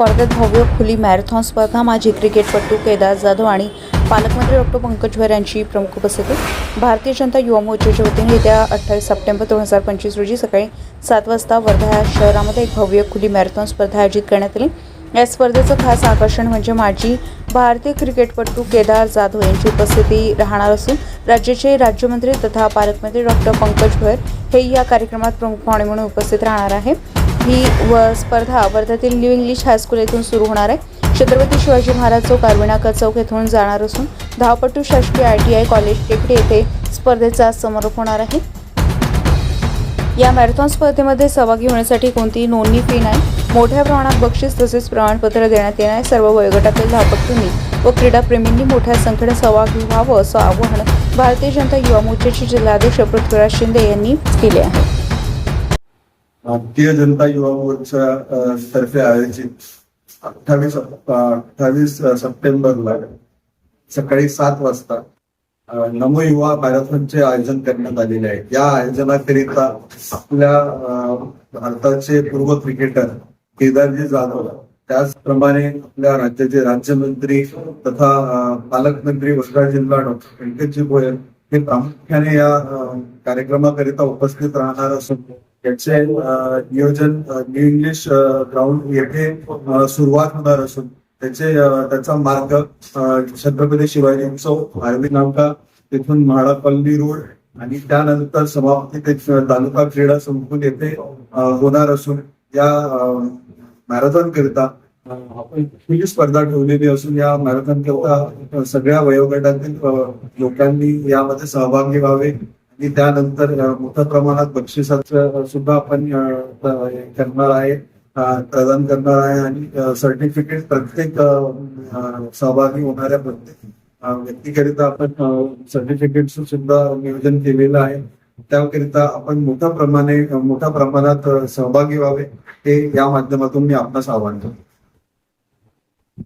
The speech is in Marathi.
वर्ध्यात भव्य खुली मॅरेथॉन स्पर्धा माजी क्रिकेटपटू केदार जाधव आणि पालकमंत्री डॉक्टर पंकज भैर यांची प्रमुख उपस्थिती. भारतीय जनता युवा मोर्चाच्या वतीने येत्या अठ्ठावीस सप्टेंबर दोन हजार पंचवीस रोजी सकाळी सात वाजता वर्धा या शहरामध्ये एक भव्य खुली मॅरेथॉन स्पर्धा आयोजित करण्यात आली. या स्पर्धेचं खास आकर्षण म्हणजे माजी भारतीय क्रिकेटपटू केदार जाधव यांची उपस्थिती राहणार असून राज्याचे राज्यमंत्री तथा पालकमंत्री डॉक्टर पंकज भैर हे या कार्यक्रमात प्रमुख पाहुणे म्हणून उपस्थित राहणार आहे. ही व स्पर्धा वर्ध्यातील न्यू इंग्लिश हायस्कूल येथून सुरू होणार आहे. छत्रपती शिवाजी महाराज चौक अर्विणाकर चौक येथून जाणार असून धावपटू शासकीय आय टी आय कॉलेज टेकडी येथे स्पर्धेचा समारोप होणार आहे. या मॅरेथॉन स्पर्धेमध्ये सहभागी होण्यासाठी कोणतीही नोंदणी फी नाही. मोठ्या प्रमाणात बक्षीस तसेच प्रमाणपत्र देण्यात येणार आहे. सर्व वयोगटातील धावपटूंनी व क्रीडाप्रेमींनी मोठ्या संख्येने सहभागी व्हावं असं आवाहन भारतीय जनता युवा मोर्चाचे जिल्हाध्यक्ष पृथ्वीराज शिंदे यांनी केले आहे. भारतीय जनता युवा मोर्चा तर्फे आयोजित अठ्ठावीस अठ्ठावीस सप्टेंबरला सकाळी सात वाजता नमो युवा मॅरेथॉनचे आयोजन करण्यात आलेले आहे. या आयोजनाकरिता आपल्या भारताचे पूर्व क्रिकेटर केदारजी जाधव त्याचप्रमाणे आपल्या राज्याचे राज्यमंत्री तथा पालकमंत्री वर्धा जिल्हा डॉक्टर व्यंकटजी गोयल हे प्रामुख्याने या कार्यक्रमाकरिता उपस्थित राहणार असून याचे नियोजन न्यू इंग्लिश ग्राउंड येथे सुरुवात होणार असून त्याचे त्याचा मार्ग छत्रपती शिवाजी चौक आर्वी नामका तिथून म्हाडा कॉलनी रोड आणि त्यानंतर समाप्ती ते तालुका क्रीडा संकुल येथे होणार असून या मॅरेथॉन करिता आपण स्पर्धा ठेवलेली असून या मॅरेथॉन करिता सगळ्या वयोगटातील लोकांनी यामध्ये सहभागी व्हावे. आणि त्यानंतर मोठ्या प्रमाणात बक्षिसाचं सुद्धा आपण करणार आहे. प्रदान करणार आहे आणि सर्टिफिकेट प्रत्येक सहभागी होणाऱ्या प्रत्येक व्यक्तीकरिता आपण सर्टिफिकेट सुद्धा नियोजन केलेलं आहे. त्याकरिता आपण मोठ्या प्रमाणे मोठ्या प्रमाणात सहभागी व्हावे हे या माध्यमातून मी आपणास आव्हान करतो.